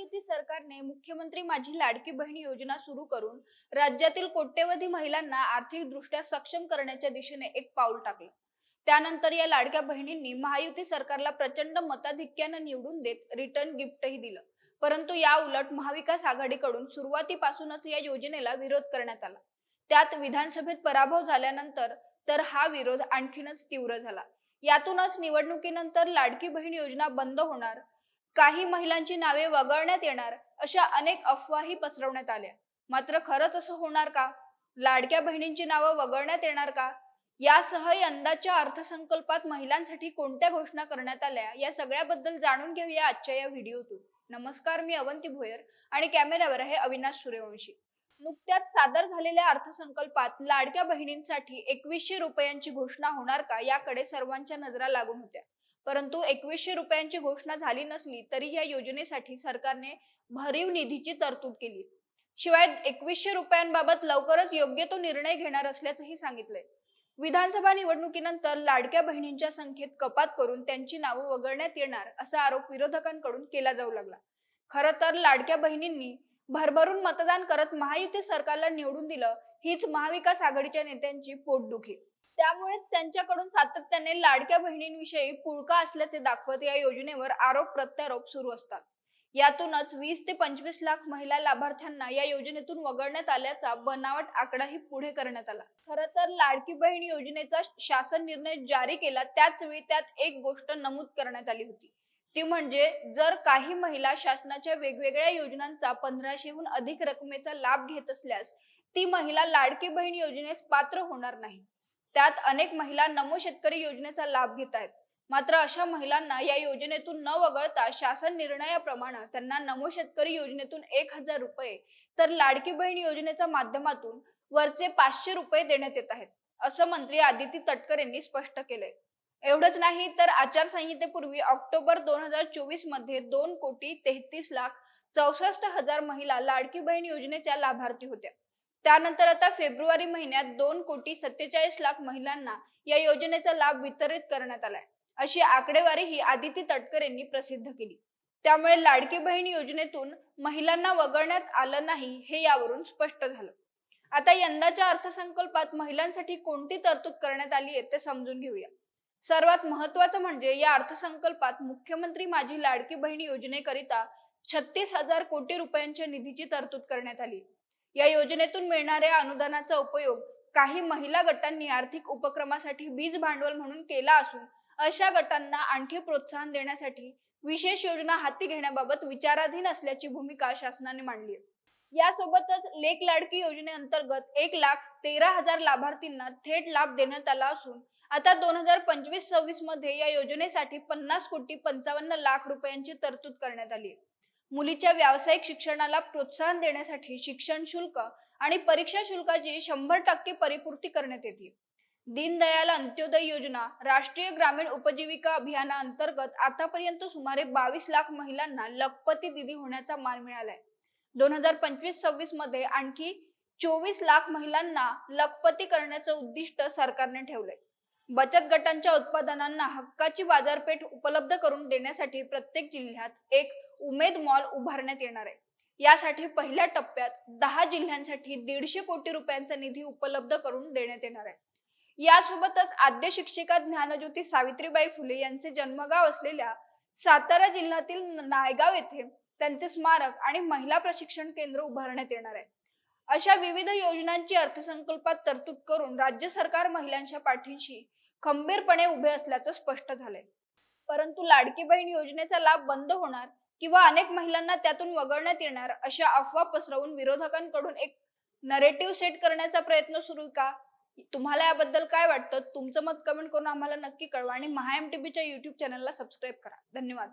महायुती सरकारने मुख्यमंत्री माझी लाडकी बहीण योजना सुरू करून राज्यातील कोट्यवधी महिलांना आर्थिकदृष्ट्या सक्षम करण्याच्या दिशेने एक पाऊल टाकलं. त्यानंतर या लाडक्या बहिणींनी महायुती सरकारला प्रचंड मताधिक्यानं निवडून देत रिटर्न गिफ्टही दिलं. परंतु या उलट महाविकास आघाडीकडून सुरुवातीपासूनच या योजनेला विरोध करण्यात आला. त्यात विधानसभेत पराभव झाल्यानंतर तर हा विरोध आणखीनच तीव्र झाला. यातूनच निवडणुकीनंतर लाडकी बहीण योजना बंद होणार काही महिलांची नावे वगळण्यात येणार अशा अनेक अफवाही पसरवण्यात आल्या. मात्र खरंच असं होणार का? लाडक्या बहिणींची नावं वगळण्यात येणार का? यासह यंदाच्या अर्थसंकल्पात महिलांसाठी कोणत्या घोषणा करण्यात आल्या या सगळ्याबद्दल जाणून घेऊया आजच्या या व्हिडिओतून. नमस्कार मी अवंती भोयर आणि कॅमेऱ्यावर आहे अविनाश सूर्यवंशी. नुकत्याच सादर झालेल्या अर्थसंकल्पात लाडक्या बहिणींसाठी एकवीसशे रुपयांची घोषणा होणार का याकडे सर्वांच्या नजरा लागून होत्या. परंतु एकवीसशे रुपयांची घोषणा झाली नसली तरी या योजनेसाठी सरकारने भरीव निधीची तरतूद केली. शिवाय एकवीसशे रुपयांबाबत लवकरच योग्य तो निर्णय घेणार असल्याचंही सांगितलंय. विधानसभा निवडणुकीनंतर लाडक्या बहिणींच्या संख्येत कपात करून त्यांची नावं वगळण्यात येणार असा आरोप विरोधकांकडून केला जाऊ लागला. खर तर लाडक्या बहिणींनी भरभरून मतदान करत महायुती सरकारला निवडून दिलं हीच महाविकास आघाडीच्या नेत्यांची पोटदुखी. त्यामुळे त्यांच्याकडून सातत्याने लाडक्या बहिणींविषयी पुळका असल्याचे दाखवत या योजनेवर आरोप प्रत्यारोप सुरू असतात. यातूनच वीस ते पंचवीस लाख महिला लाभार्थ्यांना या योजनेतून वगळण्यात आल्याचा बनावट आकडाही पुढे करण्यात आला. खर तर लाडकी बहीण योजनेचा शासन निर्णय जारी केला त्याचवेळी त्यात एक गोष्ट नमूद करण्यात आली होती. ती म्हणजे जर काही महिला शासनाच्या वेगवेगळ्या योजनांचा पंधराशेहून अधिक रकमेचा लाभ घेत असल्यास ती महिला लाडकी बहीण योजनेस पात्र होणार नाही. त्यात अनेक महिला नमो शेतकरी योजनेचा लाभ घेत आहेत. मात्र अशा महिलांना या योजनेतून न वगळता शासन निर्णयाप्रमाणे त्यांना नमो शेतकरी योजनेतून एक हजार रुपये तर लाडकी बहीण योजनेच्या माध्यमातून वरचे पाचशे रुपये देण्यात येत आहेत असं मंत्री आदिती तटकर यांनी स्पष्ट केलंय. एवढंच नाही तर आचारसंहितेपूर्वी ऑक्टोबर दोन हजार चोवीसमध्ये दोन कोटी तेहतीस लाख चौसष्ट हजार महिला लाडकी बहीण योजनेच्या लाभार्थी होत्या. त्यानंतर आता फेब्रुवारी महिन्यात दोन कोटी सत्तेचाळीस लाख महिलांना या योजनेचा लाभ वितरित करण्यात आलाय. अशी आकडेवारी ही आदिती तटकर यांनी प्रसिद्ध केली. त्यामुळे लाडकी बहीण योजनेतून महिलांना वगळण्यात आलं नाही हे यावरून स्पष्ट झालं. आता यंदाच्या अर्थसंकल्पात महिलांसाठी कोणती तरतूद करण्यात आली आहे ते समजून घेऊया. सर्वात महत्वाचं म्हणजे या अर्थसंकल्पात मुख्यमंत्री माझी लाडकी बहीण योजनेकरिता छत्तीस हजार कोटी रुपयांच्या निधीची तरतूद करण्यात आली या योजनेतून मिळणाऱ्या अनुदानाचा उपयोग काही महिला गटांनी आर्थिक उपक्रमासाठी बीज भांडवल म्हणून केला असून अशा गटांना आणखी प्रोत्साहन देण्यासाठी विशेष योजना हाती घेण्याबाबत विचाराधीन असल्याची भूमिका शासनाने मांडली आहे. यासोबतच लेख लाडकी योजनेअंतर्गत एक लाख तेरा हजार लाभार्थींना थेट लाभ देण्यात आला असून आता दोन हजार पंचवीस सव्वीसमध्ये या योजनेसाठी पन्नास कोटी पंचावन्न लाख रुपयांची तरतूद करण्यात आली आहे. मुलीच्या व्यावसायिक शिक्षणाला प्रोत्साहन देण्यासाठी शिक्षण शुल्क आणि परीक्षा शुल्काची शंभर टक्के परिपूर्ती करण्यात येते. दीनदयाल अंत्योदय योजना राष्ट्रीय ग्रामीण उपजीविका अभियाना अंतर्गत आतापर्यंत सुमारे बावीस लाख महिलांना लखपती दिदी होण्याचा मान मिळालाय. दोन हजार पंचवीस सव्वीसमध्ये आणखी चोवीस लाख महिलांना लखपती करण्याचं उद्दिष्ट सरकारने ठेवलंय. बचत गटांच्या उत्पादनांना हक्काची बाजारपेठ उपलब्ध करून देण्यासाठी प्रत्येक जिल्ह्यात एक उमेद मॉल उभारण्यात येणार आहे. यासाठी पहिल्या टप्प्यात दहा जिल्ह्यांसाठी दीडशे कोटी रुपयांचा निधी उपलब्ध करून देण्यात येणार आहे. यासोबतच आद्य शिक्षिका ज्ञानज्योती सावित्रीबाई फुले यांचे जन्मगाव असलेल्या सातारा जिल्ह्यातील नायगाव येथे त्यांचे स्मारक आणि महिला प्रशिक्षण केंद्र उभारण्यात येणार आहे. अशा विविध योजनांची अर्थसंकल्पात तरतूद करून राज्य सरकार महिलांच्या पाठीशी खंबीरपणे उभे असल्याचं स्पष्ट झालंय. परंतु लाडकी बहीण योजनेचा लाभ बंद होणार किंवा अनेक महिलांना त्यातून वगळण्यात येणार अशा अफवा पसरवून विरोधकांकडून एक नरेटिव्ह सेट करण्याचा प्रयत्न सुरू का? तुम्हाला याबद्दल काय वाटतं? तुमचं मत कमेंट करून आम्हाला नक्की कळवा आणि महा एम टी बीच्या युट्यूब चॅनलला सबस्क्राईब करा. धन्यवाद.